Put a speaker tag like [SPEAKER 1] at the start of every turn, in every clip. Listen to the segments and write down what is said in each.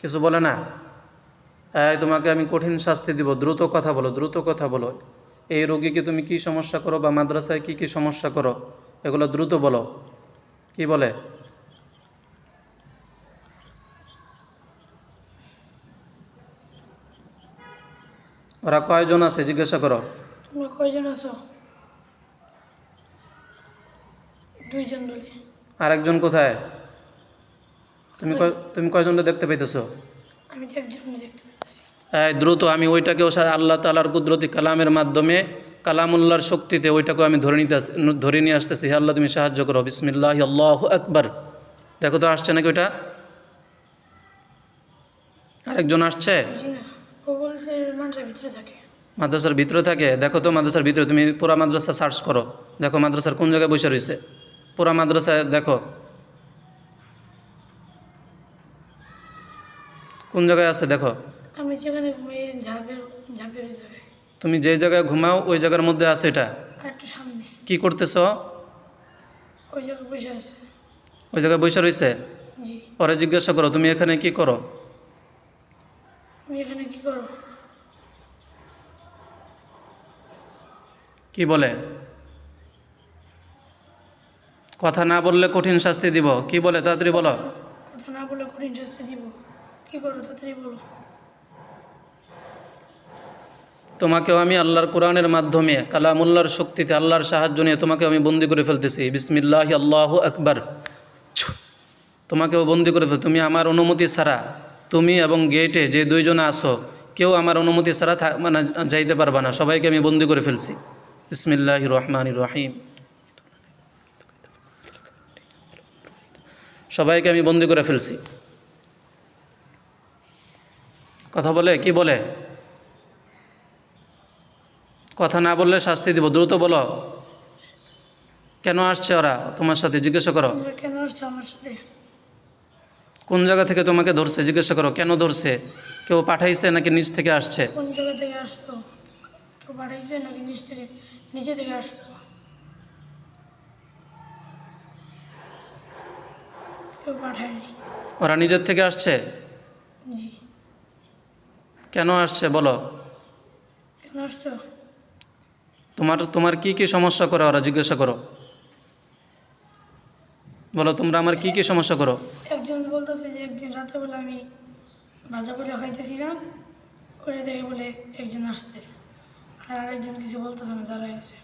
[SPEAKER 1] কিছু বলে না? এই তোমাকে আমি কঠিন শাস্তি দিব। দ্রুত কথা বলো দ্রুত কথা বলো। এই রোগীকে তুমি কি সমস্যা করো বা মাদ্রাসায় কি কি সমস্যা করো? এগুলো দ্রুত বলো। কি বলে? ওরা কয়জন আছে জিজ্ঞাসা করো।
[SPEAKER 2] তোমরা কয়জন আছো? দুইজন বলে।
[SPEAKER 1] আরেকজন কোথায়? তুমি কয় তুমি কয়জনটা দেখতে পাইতেছো?
[SPEAKER 2] আমি তো একজন দেখতে
[SPEAKER 1] এই দ্রুত আমি ওইটাকেও আল্লাহ তালার কুদরতি কালামের মাধ্যমে কালামুল্লাহর শক্তিতে ওইটাকেও আমি ধরে নিতে ধরে নিয়ে আসতেছি। হে আল্লাহ তুমি সাহায্য করো। বিসমিল্লাহ আল্লাহ আকবার। দেখো তো আসছে নাকি ওইটা? আরেকজন আসছে? মাদ্রাসার ভিতরে থাকে? দেখো তো মাদ্রাসার ভিতরে তুমি পুরা মাদ্রাসা সার্চ করো। দেখো মাদ্রাসার কোন জায়গায় বসে রয়েছে? পুরা মাদ্রাসায় দেখো। কোন জায়গায় আছে দেখো?
[SPEAKER 2] আমি যেখানে ঘুমাই ঝাঁপের ঝাঁপের ওই জায়গায়
[SPEAKER 1] তুমি যেই জায়গায় ঘুমাও ওই জায়গার মধ্যে আছে এটা?
[SPEAKER 2] একটু সামনে।
[SPEAKER 1] কি করতেছ?
[SPEAKER 2] ওই জায়গায় বসে আছে।
[SPEAKER 1] ওই জায়গায় বসে রয়েছে?
[SPEAKER 2] জি।
[SPEAKER 1] পরে জিজ্ঞাসা করো তুমি এখানে কি করো?
[SPEAKER 2] আমি এখানে কি করো?
[SPEAKER 1] কি বলে? কথা না বললে কঠিন শাস্তি দিব। কি বলে তাড়াতাড়ি বলো?
[SPEAKER 2] কথা না বলে কঠিন শাস্তি দিব। তাড়াতাড়ি বলো।
[SPEAKER 1] তোমাকেও আমি আল্লাহর কোরআনের মাধ্যমে, কালামুল্লাহর শক্তিতে, আল্লাহর সাহায্য নিয়ে তোমাকে আমি বন্দি করে ফেলতেছি। বিসমিল্লাহ আল্লাহ আকবার। তোমাকেও বন্দি করে ফেল তুমি আমার অনুমতি ছাড়া, তুমি এবং গেটে যে দুইজনে আসো কেউ আমার অনুমতি ছাড়া মানে যাইতে পারবা না। সবাইকে আমি বন্দি করে ফেলছি। বিসমিল্লাহ রহমান রহিম। সবাইকে আমি বন্দি করে ফেলছি। কথা বলে কি বলে? কথা না বললে শাস্তি দিব দ্রুত বলো। কেন আসছে ওরা? তোমার সাথে জিজ্ঞাসা করো।
[SPEAKER 2] কেন আসছো আমার সাথে?
[SPEAKER 1] কোন জায়গা থেকে তোমাকে ধরছে? জিজ্ঞাসা করো কেন ধরছে? কেউ পাঠাইছে নাকি নিচ থেকে আসছে?
[SPEAKER 2] কোন জায়গা থেকে আসছো? কেউ পাঠাইছে নাকি নিচ থেকে নিচে থেকে আসছো? কেউ পাঠায়নি।
[SPEAKER 1] ওরা নিজের থেকে আসছে?
[SPEAKER 2] জি।
[SPEAKER 1] কেন আসছে বলো? তোমার তোমার কি কি সমস্যা করে ওরা জিজ্ঞাসা করো। বলো তোমরা আমার কি কি সমস্যা করো?
[SPEAKER 2] একজন বলতেছে যে একদিন রাতেবেলা আমি ভাজা করে খাইতেছিলাম ওটা দেখে বলে একজন আসছে। আর আরেকজন কিছু বলতেছে না দাঁড়ায় আছে।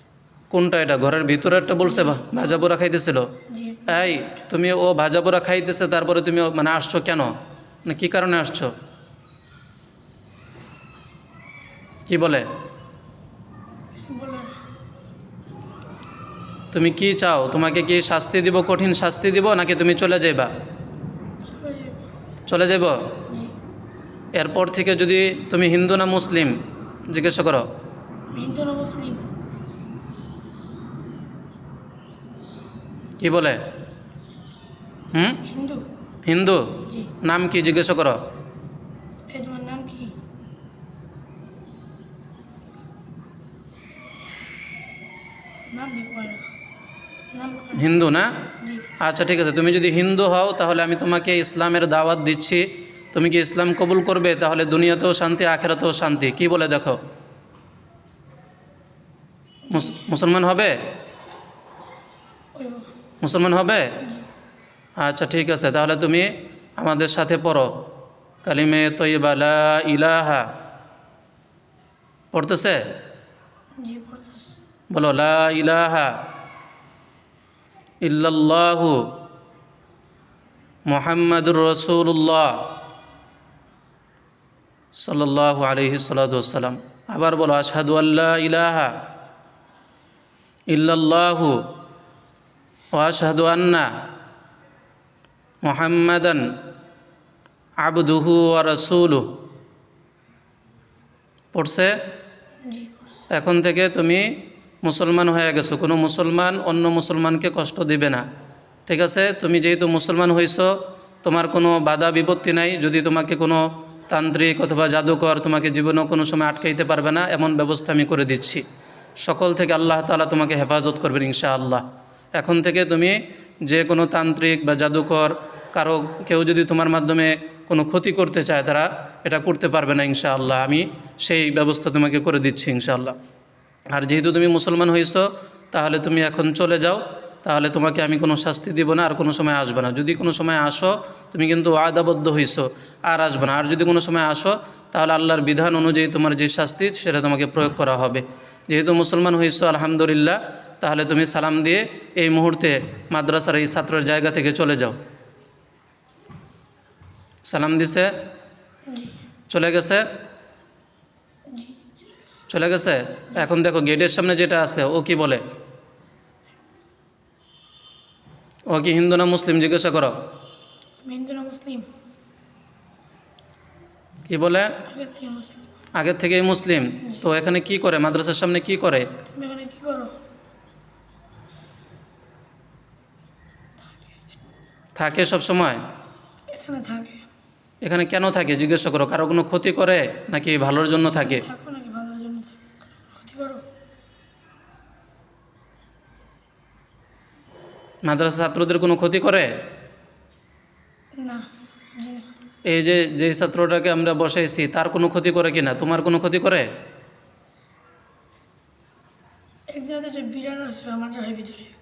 [SPEAKER 1] কোনটা এটা? ঘরের ভিতরে একটা বলছে ভাজা পোড়া খাইতেছিল? এই তুমি ও ভাজা পোড়া খাইতেছে তারপরে তুমি মানে আসছো কেন? মানে কী কারণে আসছো? কি বলে। তুমি কি চাও? তোমাকে কি শাস্তি দিব কঠিন শাস্তি দিব নাকি তুমি চলে যাইবা?
[SPEAKER 2] চলে যাব।
[SPEAKER 1] এরপর থেকে যদি তুমি হিন্দু না মুসলিম জিজ্ঞাসা করো।
[SPEAKER 2] হিন্দু না মুসলিম?
[SPEAKER 1] কি বলে? হুম?
[SPEAKER 2] হিন্দু।
[SPEAKER 1] হিন্দু? নাম কি জিজ্ঞাসা করো
[SPEAKER 2] এই তোমার নাম কি নাম লিখব না নাম লিখব না।
[SPEAKER 1] হিন্দু না? আচ্ছা ঠিক আছে। তুমি যদি হিন্দু হও তাহলে আমি তোমাকে ইসলামের দাওয়াত দিচ্ছি। তুমি কি ইসলাম কবুল করবে? তাহলে দুনিয়াতেও শান্তি আখেরাতেও শান্তি। কি বলে দেখো? মুস- মুসলমান হবে? মুসলমান হবে? আচ্ছা ঠিক আছে। তাহলে তুমি আমাদের সাথে পড়ো। কালিমে তৈবা লা ইলাহা। পড়তেছে। বলো লা ইলাহা। ইল্লাল্লাহু মোহাম্মদুর রসুল্লাহ সাল্লাল্লাহু আলহি সাল্লাম আবার বলো আশহাদু আল্লাহ ইলাহা ইল্লাল্লাহু ও আশহাদু আন্না মোহাম্মদান আবদুহু ওয়া রসুলু পড়ছে। এখন থেকে তুমি মুসলমান হয়ে গেছো, কোনো মুসলমান অন্য মুসলমানকে কষ্ট দিবে না। ঠিক আছে? তুমি যেহেতু মুসলমান হয়েছো তোমার কোনো বাধা বিপত্তি নাই, যদি তোমাকে কোনো তান্ত্রিক অথবা জাদুকর তোমাকে জীবনেও কোনো সময় আটকাইতে পারবে না, এমন ব্যবস্থা আমি করে দিচ্ছি। সকল থেকে আল্লাহ তাআলা তোমাকে হেফাজত করবেন ইনশা আল্লাহ এখন থেকে তুমি যে কোনো তান্ত্রিক বা জাদুকর, কারও কেউ যদি তোমার মাধ্যমে কোনো ক্ষতি করতে চায়, তারা এটা করতে পারবে না ইনশাআল্লাহ। আমি সেই ব্যবস্থা তোমাকে করে দিচ্ছি ইনশাআল্লাহ। আর যেহেতু তুমি মুসলমান হয়েছো তাহলে তুমি এখন চলে যাও। তাহলে তোমাকে আমি কোনো শাস্তি দিব না আর কোনো সময় আসবে না। যদি কোনো সময় আসো তুমি কিন্তু আদাবদ্ধ হইছো আর আসবে না। আর যদি কোনো সময় আসো তাহলে আল্লাহর বিধান অনুযায়ী তোমার যে শাস্তি সেটা তোমাকে প্রয়োগ করা হবে। যেহেতু মুসলমান হয়েছো আলহামদুলিল্লাহ তাহলে তুমি সালাম দিয়ে এই মুহূর্তে মাদ্রাসার এই ছাত্রের জায়গা থেকে চলে যাও। সালাম দিছে? চলে গেছে? চলে গেছে? এখন দেখো গেটের সামনে যেটা আছে ও কি বলে? ও কি হিন্দু না মুসলিম? জিজ্ঞাসা করো।
[SPEAKER 2] হিন্দু না মুসলিম?
[SPEAKER 1] কি বলে?
[SPEAKER 2] আগের থেকে মুসলিম।
[SPEAKER 1] তো এখানে কি করে? মাদ্রাসার সামনে কি করে? থাকে সব সময়
[SPEAKER 2] এখানে
[SPEAKER 1] এখানে কেন থাকে? জিজ্ঞাসা করো। কারও কোনো ক্ষতি করে? নাকি ভালোর জন্য থাকে
[SPEAKER 2] থাকো নাকি ভালোর জন্য থাকো ক্ষতি করো
[SPEAKER 1] মাদ্রাসা ছাত্রদের কোনো ক্ষতি করে?
[SPEAKER 2] না
[SPEAKER 1] এই যে যে ছাত্রটাকে আমরা বসাইছি তার কোনো ক্ষতি করে কি না? তোমার কোনো ক্ষতি করে?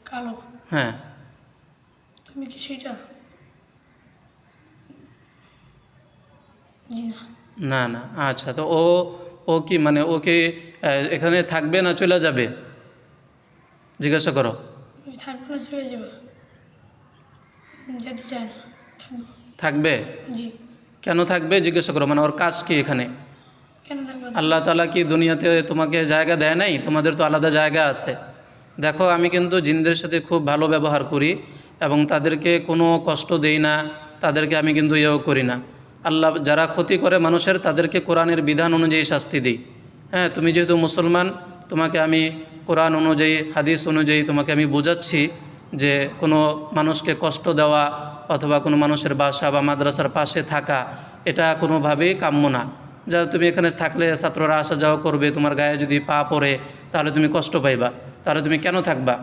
[SPEAKER 2] কালো।
[SPEAKER 1] হ্যাঁ।
[SPEAKER 2] তুমি কি সেটা না।
[SPEAKER 1] না না আচ্ছা তো ও ও কি মানে ও কি এখানে থাকবে না চলে যাবে? জিজ্ঞাসা করো।
[SPEAKER 2] চলে যাবে। যেতে চায় না থাকবে। জি।
[SPEAKER 1] কেন থাকবে? জিজ্ঞাসা করো মানে ওর কাজ কি এখানে? আল্লাহ তালা কি দুনিয়াতে তোমাকে জায়গা দেয় নাই? তোমাদের তো আলাদা জায়গা আছে। দেখো আমি কিন্তু জিনদের সাথে খুব ভালো ব্যবহার করি এবং তাদেরকে কোনো কষ্ট দেই না তাদেরকে আমি কিন্তু ইয়েও করি না। আল্লাহ যারা ক্ষতি করে মানুষের তাদেরকে কোরআনের বিধান অনুযায়ী শাস্তি দিই। হ্যাঁ তুমি যেহেতু মুসলমান তোমাকে আমি কোরআন অনুযায়ী, হাদিস অনুযায়ী তোমাকে আমি বোঝাচ্ছি যে কোনো মানুষকে কষ্ট দেওয়া অথবা কোনো মানুষের বাসা বা মাদ্রাসার পাশে থাকা, এটা কোনোভাবেই কাম্য না। যা তুমি এখানে থাকলে ছাত্ররা আসা যাওয়া করবে, তোমার গায়ে যদি পা পড়ে, তাহলে তুমি কষ্ট পাইবা। তাহলে তুমি কেন থাকবা?